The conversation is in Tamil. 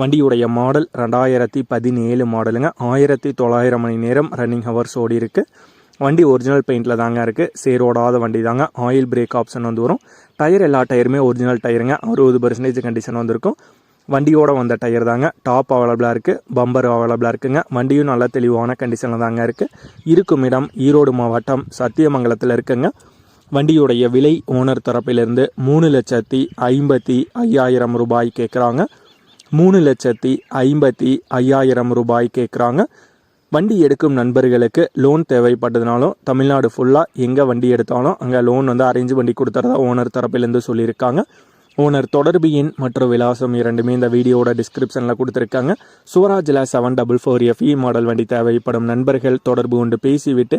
வண்டியுடைய மாடல் ரெண்டாயிரத்தி பதினேழு மாடலுங்க ஆயிரத்தி தொள்ளாயிரம் மணி நேரம் ரன்னிங் ஹவர்ஸ் ஓடி இருக்குது வண்டி ஒரிஜினல் பெயிண்டில் தாங்க இருக்குது சேரோடாத வண்டி தாங்க. ஆயில் பிரேக் ஆப்ஷன் வந்து வரும். டயர் எல்லா டயருமே ஒரிஜினல் டயருங்க அறுபது பர்சன்டேஜ் கண்டிஷன் வந்திருக்கும். வண்டியோட வந்த டயர் தாங்க. டாப் அவைலபிளாக இருக்குது பம்பர் அவைலபிளாக இருக்குங்க. வண்டியும் நல்ல தெளிவான கண்டிஷனில் தாங்க இருக்குது இருக்கும் இடம் ஈரோடு மாவட்டம் சத்தியமங்கலத்தில் இருக்குங்க. வண்டியுடைய விலை ஓனர் தரப்பிலிருந்து மூணு லட்சத்தி ஐம்பத்தி ஐயாயிரம் ரூபாய் கேட்குறாங்க மூணு லட்சத்தி ஐம்பத்தி ஐயாயிரம் ரூபாய் கேட்குறாங்க. வண்டி எடுக்கும் நண்பர்களுக்கு லோன் தேவைப்பட்டதுனாலும் தமிழ்நாடு ஃபுல்லாக எங்கே வண்டி எடுத்தாலும் அங்கே லோன் வந்து அரேஞ்ச் பண்ணி கொடுத்துறதா ஓனர் தரப்பிலேருந்து சொல்லியிருக்காங்க. ஓனர் தொடர்பு எண் மற்றும் விலாசம் இரண்டுமே இந்த வீடியோட டிஸ்கிரிப்ஷனில் கொடுத்துருக்காங்க. சுவராஜில் seven double four FE model வண்டி தேவைப்படும் நண்பர்கள் தொடர்பு கொண்டு பேசிவிட்டு